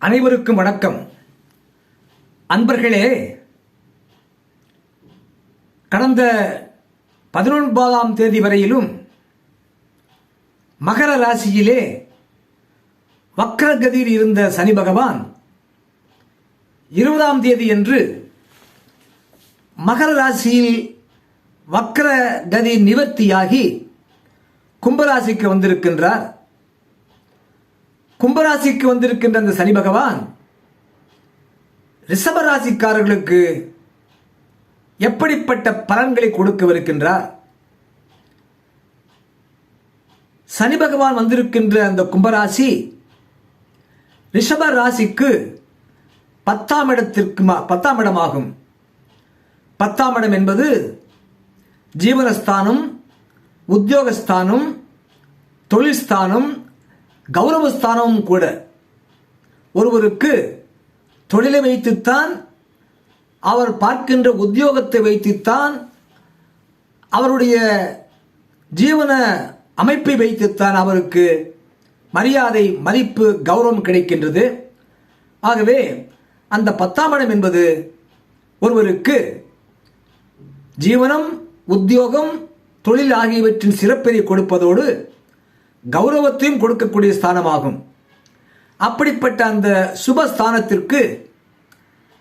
அனைவருக்கும் வணக்கம். அன்பர்களே கடந்த பதினொன்பதாம் தேதி வரையிலும் மகர ராசியிலே வக்ரகதியில் இருந்த சனி பகவான் இருபதாம் தேதி என்று மகர ராசியில் வக்ரகதி நிவர்த்தியாகி கும்பராசிக்கு வந்திருக்கின்றார். கும்பராசிக்கு வந்திருக்கின்ற அந்த சனி பகவான் ரிஷப ராசிக்காரர்களுக்கு எப்படிப்பட்ட பலன்களை கொடுக்கவிருக்கின்றார்? சனி பகவான் வந்திருக்கின்ற அந்த கும்பராசி ரிஷப ராசிக்கு பத்தாம் இடத்திற்கு பத்தாம் இடமாகும். பத்தாம் இடம் என்பது ஜீவனஸ்தானம் உத்தியோகஸ்தானம் தொழில்ஸ்தானம் கௌரவஸ்தானமும் கூட ஒருவருக்கு தொழிலை வைத்துத்தான் அவர் பார்க்கின்ற உத்தியோகத்தை வைத்துத்தான் அவருடைய ஜீவன அமைப்பை வைத்துத்தான் அவருக்கு மரியாதை மதிப்பு கௌரவம் கிடைக்கின்றது. ஆகவே அந்த பத்தாம் இடம் என்பது ஒருவருக்கு ஜீவனம் உத்தியோகம் தொழில் ஆகியவற்றின் சிறப்பினை கொடுப்பதோடு கௌரவத்தையும் கொடுக்கக்கூடிய ஸ்தானமாகும். அப்படிப்பட்ட அந்த சுபஸ்தானத்திற்கு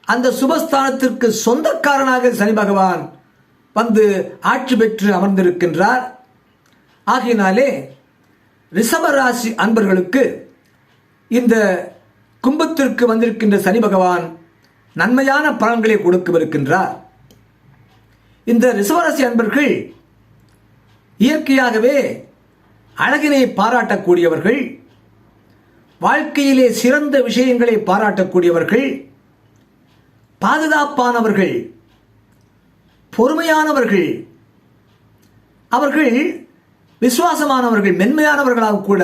அந்த சுபஸ்தானத்திற்கு சொந்தக்காரனாக சனி பகவான் வந்து ஆட்சி பெற்று அமர்ந்திருக்கின்றார். ஆகையினாலே ரிஷபராசி அன்பர்களுக்கு இந்த கும்பத்திற்கு வந்திருக்கின்ற சனி பகவான் நன்மையான பலன்களை கொடுக்கவிருக்கின்றார். இந்த ரிஷபராசி அன்பர்கள் இயற்கையாகவே அழகினை பாராட்டக்கூடியவர்கள் வாழ்க்கையிலே சிறந்த விஷயங்களை பாராட்டக்கூடியவர்கள் பாதுகாப்பானவர்கள் பொறுமையானவர்கள் அவர்கள் விசுவாசமானவர்கள் மென்மையானவர்களாக கூட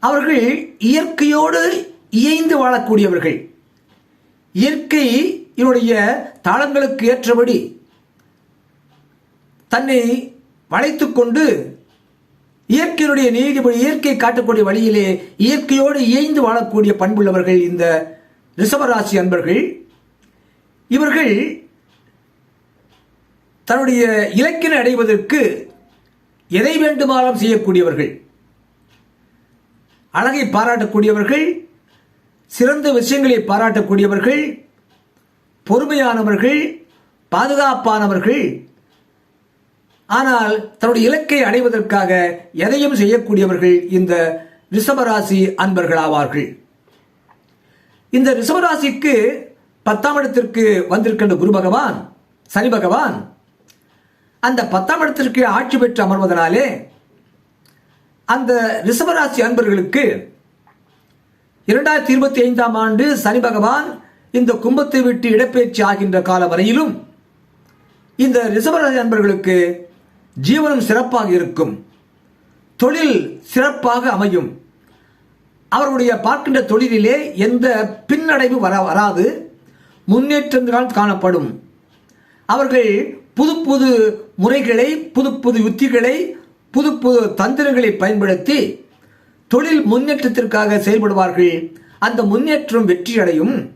அவர்கள் இயற்கையோடு இயைந்து வாழக்கூடியவர்கள். இயற்கை இவருடைய தாளங்களுக்கு ஏற்றபடி தன்னை வளைத்துக்கொண்டு இயற்கையினுடைய நீதிபடி இயற்கை காட்டக்கூடிய வழியிலே இயற்கையோடு இயைந்து வாழக்கூடிய பண்புள்ளவர்கள் இந்த ரிஷபராசி அன்பர்கள். இவர்கள் தன்னுடைய இலக்கினை அடைவதற்கு எதை வேண்டுமானாலும் செய்யக்கூடியவர்கள். அழகை பாராட்டக்கூடியவர்கள் சிறந்த விஷயங்களை பாராட்டக்கூடியவர்கள் பொறுமையானவர்கள் பாதுகாப்பானவர்கள் ஆனால் தன்னுடைய இலக்கை அடைவதற்காக எதையும் செய்யக்கூடியவர்கள் இந்த ரிஷபராசி அன்பர்கள் ஆவார்கள் இந்த ரிஷபராசிக்கு பத்தாம் இடத்திற்கு வந்திருக்கின்ற குரு பகவான் சனி பகவான் அந்த பத்தாம் இடத்திற்கு ஆட்சி பெற்று அமர்வதனாலே அந்த ரிஷபராசி அன்பர்களுக்கு இரண்டாயிரத்தி இருபத்தி ஐந்தாம் ஆண்டு சனி பகவான் இந்த கும்பத்தை விட்டு இடப்பெயர்ச்சி ஆகின்ற கால வரையிலும் இந்த ரிஷபராசி அன்பர்களுக்கு ஜீவனம் சிறப்பாக இருக்கும். தொழில் சிறப்பாக அமையும். அவருடைய பார்க்கின்ற தொழிலிலே எந்த பின்னடைவு வர வராது. முன்னேற்றங்கள் காணப்படும். அவர்கள் புது புது முறைகளை புது புது யுத்திகளை புது புது தந்திரங்களை பயன்படுத்தி தொழில் முன்னேற்றத்திற்காக செயல்படுவார்கள். அந்த முன்னேற்றம் வெற்றியடையும்.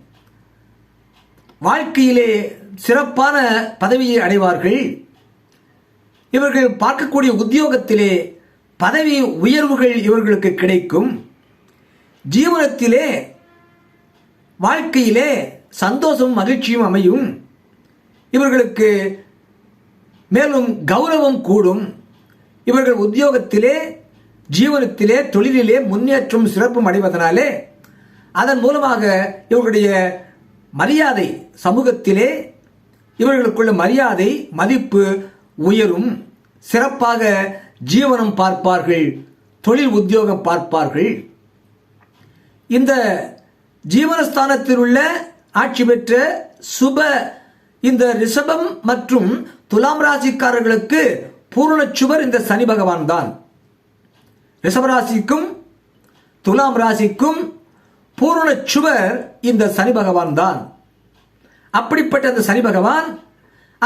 வாழ்க்கையிலே சிறப்பான பதவியை அடைவார்கள். இவர்கள் பார்க்கக்கூடிய உத்தியோகத்திலே பதவி உயர்வுகள் இவர்களுக்கு கிடைக்கும். ஜீவனத்திலே வாழ்க்கையிலே சந்தோஷமும் மகிழ்ச்சியும் அமையும். இவர்களுக்கு மேலும் கௌரவம் கூடும். இவர்கள் உத்தியோகத்திலே ஜீவனத்திலே தொழிலிலே முன்னேற்றம் சிறப்பும் அடைவதனாலே அதன் மூலமாக இவர்களுடைய மரியாதை சமூகத்திலே இவர்களுக்குள்ள மரியாதை மதிப்பு உயரும் சிறப்பாக ஜீவனம் பார்ப்பார்கள் தொழில் உத்தியோகம் பார்ப்பார்கள். இந்த ஜீவனஸ்தானத்தில் உள்ள ஆட்சி பெற்ற சுப இந்த ரிஷபம் மற்றும் துலாம் ராசிக்காரர்களுக்கு பூரண சுவர் இந்த சனி பகவான் தான். ரிஷபராசிக்கும் துலாம் ராசிக்கும் பூரண சுவர் இந்த சனி பகவான் தான். அப்படிப்பட்ட அந்த சனி பகவான்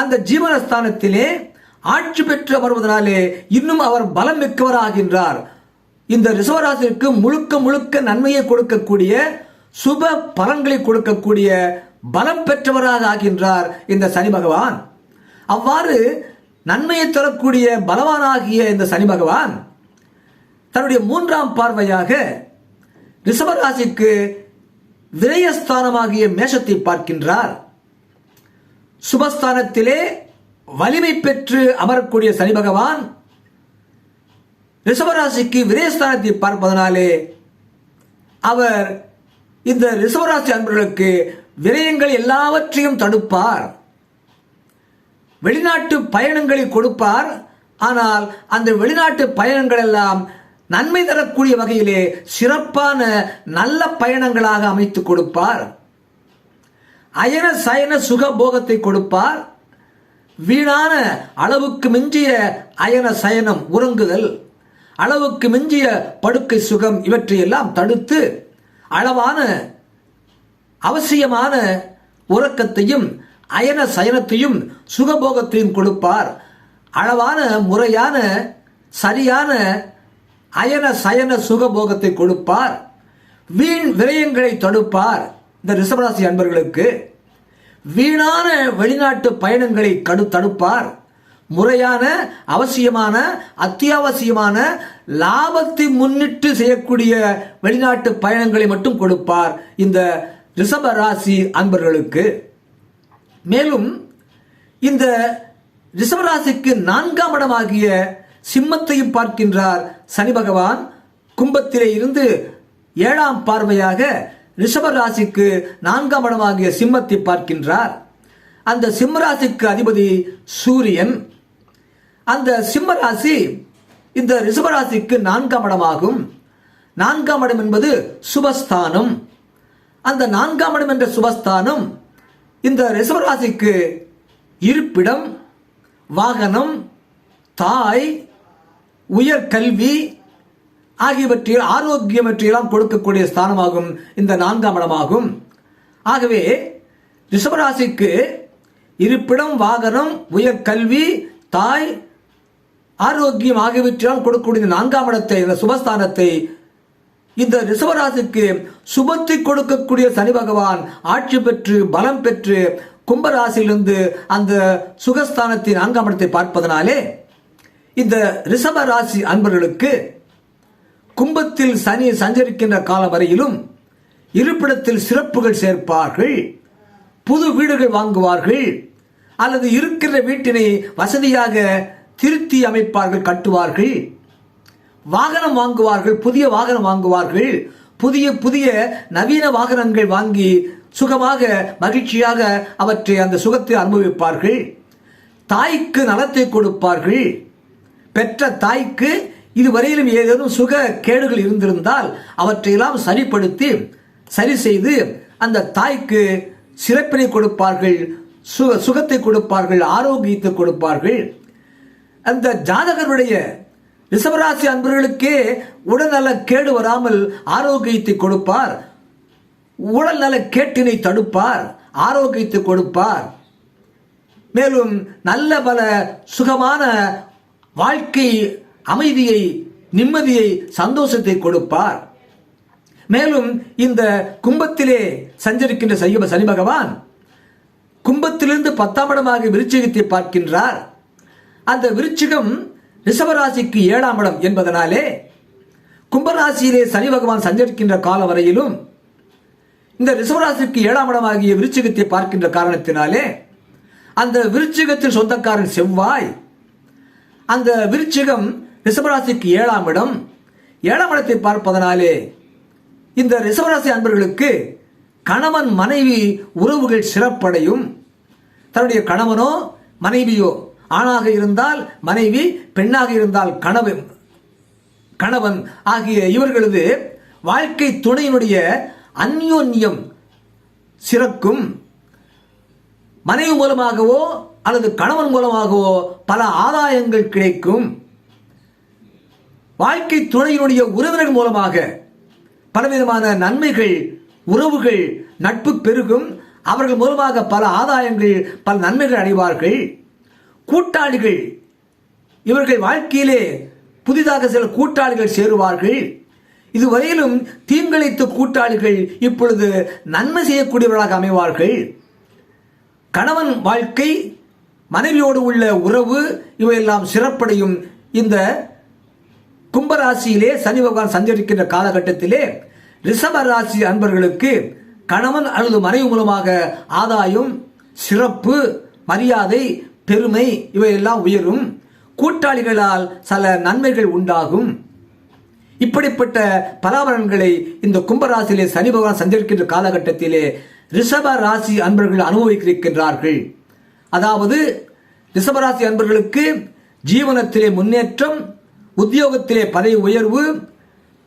அந்த ஜீவனஸ்தானத்திலே ஆட்சி பெற்று வருவதனாலே இன்னும் அவர் பலம் மிக்கவராகின்றார். இந்த ரிசவராசிற்கு முழுக்க முழுக்க நன்மையை கொடுக்கக்கூடிய சுப பலன்களை கொடுக்கக்கூடிய பலம் பெற்றவராக ஆகின்றார் இந்த சனி பகவான். அவ்வாறு நன்மையை தரக்கூடிய பலவானாகிய இந்த சனி பகவான் தன்னுடைய மூன்றாம் பார்வையாக ரிஷபராசிக்கு விரயஸ்தானமாகிய மேஷத்தை பார்க்கின்றார். சுபஸ்தானத்திலே வலிமை பெற்று அமரக்கூடிய சனி பகவான் ரிஷபராசிக்கு விரயஸ்தானத்தை பார்ப்பதனாலே அவர் இந்த ரிஷபராசி அன்பர்களுக்கு விரயங்கள் எல்லாவற்றையும் தடுப்பார். வெளிநாட்டு பயணங்களை கொடுப்பார். ஆனால் அந்த வெளிநாட்டு பயணங்கள் எல்லாம் நன்மை தரக்கூடிய வகையிலே சிறப்பான நல்ல பயணங்களாக அமைத்து கொடுப்பார். அயன சயன சுக போகத்தை கொடுப்பார். வீணான அளவுக்கு மிஞ்சிய அயன சயனம் உறங்குதல் அளவுக்கு மிஞ்சிய படுக்கை சுகம் இவற்றையெல்லாம் தடுத்து அளவான அவசியமான உறக்கத்தையும் அயன சயனத்தையும் சுகபோகத்தையும் கொடுப்பார். அளவான முறையான சரியான அயன சயன சுகபோகத்தை கொடுப்பார். வீண் விரயங்களை தடுப்பார். இந்த ரிஷபராசி அன்பர்களுக்கு வீணான வெளிநாட்டு பயணங்களை கடு தடுப்பார். முறையான அவசியமான அத்தியாவசியமான லாபத்தை முன்னிட்டு செய்யக்கூடிய வெளிநாட்டு பயணங்களை மட்டும் கொடுப்பார் இந்த ரிஷப ராசி அன்பர்களுக்கு. மேலும் இந்த ரிஷபராசிக்கு நான்காம் இடமாகிய சிம்மத்தையும் பார்க்கின்றார் சனி பகவான். கும்பத்திலே இருந்து ஏழாம் பார்வையாக ரிஷப ராசிக்கு நான்காம் இடமாகிய சிம்மத்தை பார்க்கின்றார். அந்த சிம்ம ராசிக்கு அதிபதி சூரியன். அந்த சிம்ம ராசி இந்த ரிஷபராசிக்கு நான்காம் இடமாகும். நான்காம் இடம் என்பது சுபஸ்தானம். அந்த நான்காம் இடம் என்ற சுபஸ்தானம் இந்த ரிஷபராசிக்கு இருப்பிடம் வாகனம் தாய் உயர் கல்வி ஆகியவற்றில் ஆரோக்கியமற்றையெல்லாம் கொடுக்கக்கூடிய ஸ்தானமாகும் இந்த நான்காம் இடமாகும். ஆகவே ரிஷபராசிக்கு இருப்பிடம் வாகனம் உயர் கல்வி தாய் ஆரோக்கியம் ஆகியவற்றால் கொடுக்கக்கூடிய நான்காம் இடத்தை இந்த சுபஸ்தானத்தை இந்த ரிஷபராசிக்கு சுபத்தை கொடுக்கக்கூடிய சனி பகவான் ஆட்சி பெற்று பலம் பெற்று கும்பராசியிலிருந்து அந்த சுகஸ்தானத்தின் நான்காம் இடத்தை பார்ப்பதனாலே இந்த ரிஷப ராசி அன்பர்களுக்கு கும்பத்தில் சனி சஞ்சரிக்கின்ற காலம் வரையிலும் இருப்பிடத்தில் சிறப்புகள் சேர்ப்பார்கள் புது வீடுகள் வாங்குவார்கள் அல்லது இருக்கிற வீட்டினை வசதியாக திருத்தி அமைப்பார்கள் கட்டுவார்கள். வாகனம் வாங்குவார்கள் புதிய வாகனம் வாங்குவார்கள். புதிய புதிய நவீன வாகனங்கள் வாங்கி சுகமாக மகிழ்ச்சியாக அவற்றை அந்த சுகத்தை அனுபவிப்பார்கள். தாய்க்கு நலத்தை கொடுப்பார்கள். பெற்ற தாய்க்கு இதுவரையிலும் ஏதேனும் சுக கேடுகள் இருந்திருந்தால் அவற்றையெல்லாம் சரிப்படுத்தி சரி செய்து அந்த தாய்க்கு சிறப்பினை கொடுப்பார்கள் சுக சுகத்தை கொடுப்பார்கள் ஆரோக்கியத்தை கொடுப்பார்கள். அந்த ஜாதகருடைய ரிஷபராசி அன்பர்களுக்கே உடல்நல கேடு வராமல் ஆரோக்கியத்தை கொடுப்பார். உடல்நல கேட்டினை தடுப்பார் ஆரோக்கியத்தை கொடுப்பார். மேலும் நல்ல பல சுகமான வாழ்க்கை அமைதியை நிம்மதியை சந்தோஷத்தை கொடுப்பார். மேலும் இந்த கும்பத்திலே சஞ்சரிக்கின்ற சைவ சனி பகவான் கும்பத்திலிருந்து பத்தாம் இடமாக விருச்சிகத்தை பார்க்கின்றார். அந்த விருச்சிகம் ரிஷபராசிக்கு ஏழாம் இடம் என்பதனாலே கும்பராசியிலே சனி பகவான் சஞ்சரிக்கின்ற கால வரையிலும் இந்த ரிஷபராசிக்கு ஏழாம் இடமாகிய விருச்சிகத்தை பார்க்கின்ற காரணத்தினாலே அந்த விருச்சிகத்தின் சொந்தக்காரன் செவ்வாய். அந்த விருச்சிகம் ரிஷபராசிக்கு ஏழாம் இடம். ஏழாம் இடத்தை பார்ப்பதனாலே இந்த ரிஷபராசி அன்பர்களுக்கு கணவன் மனைவி உறவுகள் சிறப்படையும். தன்னுடைய கணவனோ மனைவியோ ஆணாக இருந்தால் மனைவி பெண்ணாக இருந்தால் கணவன் கணவன் ஆகிய இவர்களது வாழ்க்கை துணையினுடைய அந்யோன்யம் சிறக்கும். மனைவி மூலமாகவோ அல்லது கணவன் மூலமாகவோ பல ஆதாயங்கள் கிடைக்கும். வாழ்க்கை துணையினுடைய உறவினர் மூலமாக பலவிதமான நன்மைகள் உறவுகள் நட்பு பெருகும். அவர்கள் மூலமாக பல ஆதாயங்கள் பல நன்மைகள் அடைவார்கள். கூட்டாளிகள் இவர்கள் வாழ்க்கையிலே புதிதாக சில கூட்டாளிகள் சேருவார்கள். இதுவரையிலும் தீங்கிழைத்த கூட்டாளிகள் இப்பொழுது நன்மை செய்யக்கூடியவர்களாக அமைவார்கள். கணவன் வாழ்க்கை மனைவியோடு உள்ள உறவு இவையெல்லாம் சிறப்படையும் இந்த கும்பராசியிலே சனி பகவான் சஞ்சரிக்கின்ற காலகட்டத்திலே ரிஷப ராசி அன்பர்களுக்கு கணவன் அல்லது மனைவி மூலமாக ஆதாயம் சிறப்பு மரியாதை பெருமை இவையெல்லாம் உயரும். கூட்டாளிகளால் சில நன்மைகள் உண்டாகும். இப்படிப்பட்ட பலாபலன்களை இந்த கும்பராசியிலே சனி பகவான் சஞ்சரிக்கின்ற காலகட்டத்திலே ரிஷப ராசி அன்பர்கள் அனுபவிக்கின்றார்கள் அதாவது ரிஷபராசி அன்பர்களுக்கு ஜீவனத்திலே முன்னேற்றம் உத்தியோகத்திலே பதவி உயர்வு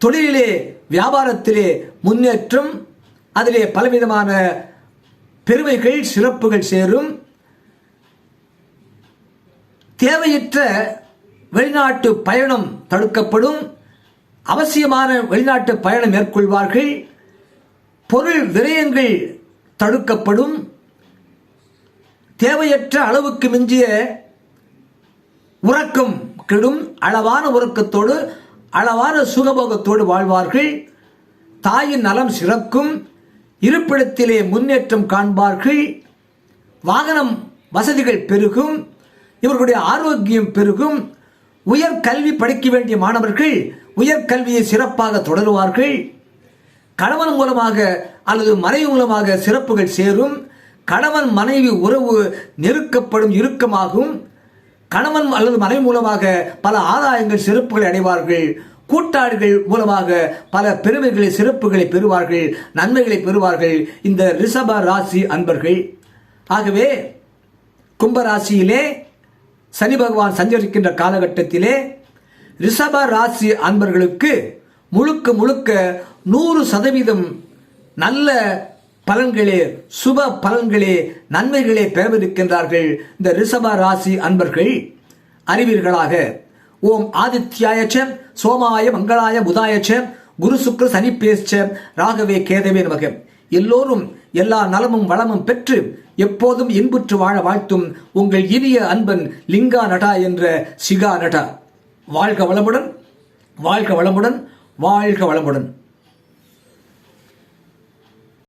தொழிலிலே வியாபாரத்திலே முன்னேற்றம் அதிலே பலவிதமான பெருமைகள் சிறப்புகள் சேரும். தேவையற்ற வெளிநாட்டு பயணம் தடுக்கப்படும். அவசியமான வெளிநாட்டு பயணம் மேற்கொள்வார்கள். பொருள் விரயங்கள் தடுக்கப்படும். தேவையற்ற அளவுக்கு மிஞ்சிய உறக்கம் கெடும் அளவான உறக்கத்தோடு அளவான சுகபோகத்தோடு வாழ்வார்கள். தாயின் நலம் சிறக்கும். இருப்பிடத்திலே முன்னேற்றம் காண்பார்கள். வாகனம் வசதிகள் பெருகும். இவர்களுடைய ஆரோக்கியம் பெருகும். உயர் கல்வி படிக்க வேண்டிய மாணவர்கள் உயர் கல்வியை சிறப்பாக தொடருவார்கள். கணவன் மூலமாக அல்லது மனைவி மூலமாக சிறப்புகள் சேரும். கணவன் மனைவி உறவு நெருக்கப்படும் இறுக்கமாகும். கணவன் அல்லது மனைவி மூலமாக பல ஆதாயங்கள் சிறப்புகளை அடைவார்கள். கூட்டாளிகள் மூலமாக பல பெருமைகளை சிறப்புகளை பெறுவார்கள் நன்மைகளை பெறுவார்கள். இந்த ரிஷப ராசி அன்பர்கள் ஆகவே கும்பராசியிலே சனி பகவான் சஞ்சரிக்கின்ற காலகட்டத்திலே ரிஷப ராசி அன்பர்களுக்கு முழுக்க முழுக்க நூறு சதவீதம் நல்ல பலன்களே சுப பலன்களே நன்மைகளே பெறவிருக்கின்றார்கள். இந்த ரிஷப ராசி அன்பர்கள் அறிவீர்களாக. ஓம் ஆதித்யாயச்ச சோமாய மங்களாய புதாயச்ச குரு சுக்ர சனி பேச்ச ராகவே கேதவே நமகம் எல்லோரும் எல்லா நலமும் வளமும் பெற்று எப்போதும் இன்புற்று வாழ வாழ்த்தும் உங்கள் இனிய அன்பன் லிங்கா நடா என்ற சிகா நடா வாழ்க வளமுடன் வாழ்க வளமுடன் வாழ்க வளமுடன்.